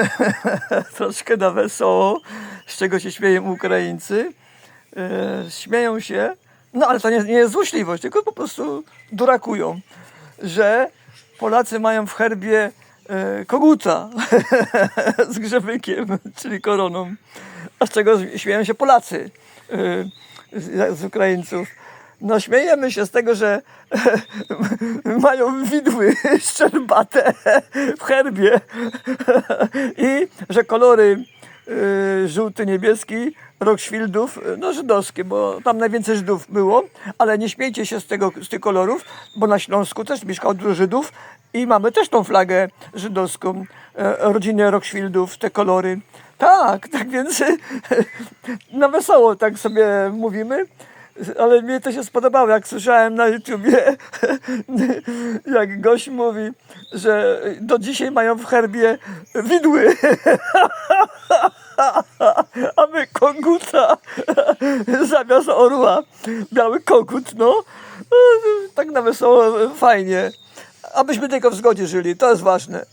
troszkę na wesoło, z czego się śmieją Ukraińcy. E, śmieją się, no ale to nie, nie jest złośliwość, tylko po prostu durakują, że Polacy mają w herbie e, koguta z grzebykiem, czyli koroną. A z czego śmieją się Polacy e, z, z Ukraińców. No śmiejemy się z tego, że mają widły szczerbate w herbie że kolory y, żółty, niebieski, rok Świldów, y, no żydowskie, bo tam najwięcej Żydów było, ale nie śmiejcie się z, tego, z tych kolorów, bo na Śląsku też mieszkało dużo Żydów i mamy też tą flagę żydowską, e, rodziny Rockfieldów, te kolory. Tak, tak więc na wesoło tak sobie mówimy. Ale mnie to się spodobało, jak słyszałem na YouTubie, jak gość mówi, że do dzisiaj mają w herbie widły, a my koguta zamiast orła. Biały kogut, no. Tak na wesoło, fajnie. Abyśmy tylko w zgodzie żyli, to jest ważne.